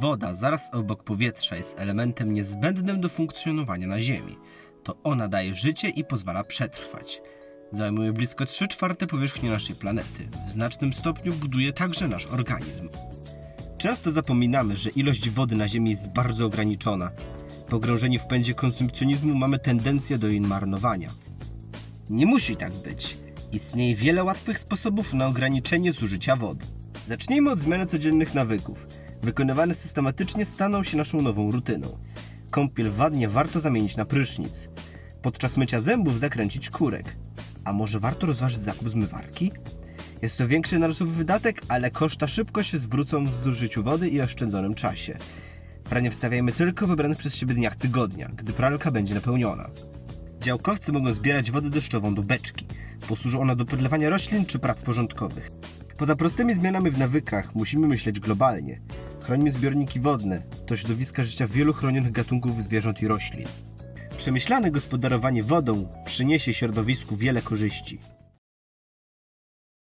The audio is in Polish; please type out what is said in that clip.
Woda zaraz obok powietrza jest elementem niezbędnym do funkcjonowania na Ziemi. To ona daje życie i pozwala przetrwać. Zajmuje blisko 3 czwarte powierzchni naszej planety. W znacznym stopniu buduje także nasz organizm. Często zapominamy, że ilość wody na Ziemi jest bardzo ograniczona. Pogrążeni w pędzie konsumpcjonizmu mamy tendencję do jej marnowania. Nie musi tak być. Istnieje wiele łatwych sposobów na ograniczenie zużycia wody. Zacznijmy od zmiany codziennych nawyków. Wykonywane systematycznie staną się naszą nową rutyną. Kąpiel w wannie warto zamienić na prysznic. Podczas mycia zębów zakręcić kurek. A może warto rozważyć zakup zmywarki? Jest to większy narosowy wydatek, ale koszta szybko się zwrócą w zużyciu wody i oszczędzonym czasie. Pranie wstawiajmy tylko w wybranych przez siebie dniach tygodnia, gdy pralka będzie napełniona. Działkowcy mogą zbierać wodę deszczową do beczki. Posłuży ona do podlewania roślin czy prac porządkowych. Poza prostymi zmianami w nawykach musimy myśleć globalnie. Chronimy zbiorniki wodne, to środowiska życia wielu chronionych gatunków zwierząt i roślin. Przemyślane gospodarowanie wodą przyniesie środowisku wiele korzyści.